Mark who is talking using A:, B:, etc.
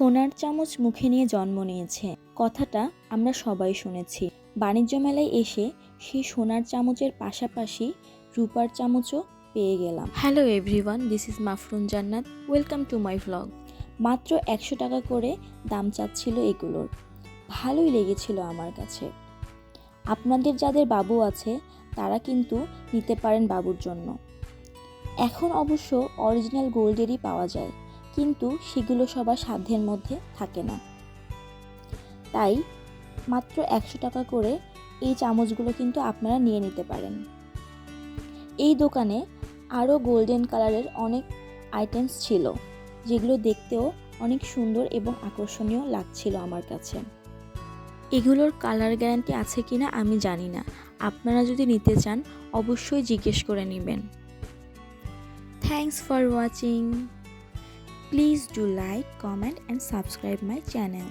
A: সোনার চামচ মুখে নিয়ে জন্ম নিয়েছে। কথাটা আমরা সবাই শুনেছি। বাণিজ্য মেলায় এসে সেই সোনার চামচের পাশাপাশি রূপার চামচও পেয়ে গেলাম। Hello everyone this is Mafrun Jannat welcome to my vlog মাত্র একশো টাকা করে দাম চাচ্ছিল এগুলোর। ভালোই লেগেছিল আমার কাছে। আপনাদের যাদের বাবু আছে তারা কিন্তু নিতে পারেন বাবুর জন্য। এখন অবশ্য অরিজিনাল গোল্ডেরই পাওয়া যায়। কিন্তু সেগুলো সবার সাধ্যের মধ্যে থাকে না। তাই মাত্র একশো টাকা করে এই চামচগুলো কিন্তু আপনারা নিয়ে নিতে পারেন। এই দোকানে আরও গোল্ডেন কালারের অনেক আইটেমস ছিল, যেগুলো দেখতেও অনেক সুন্দর এবং আকর্ষণীয় লাগছিল আমার কাছে। এগুলোর কালার গ্যারান্টি আছে কি না আমি জানি না। আপনারা যদি নিতে চান, অবশ্যই জিজ্ঞেস করে নেবেন। Thanks for watching. Please do like, comment and subscribe my channel.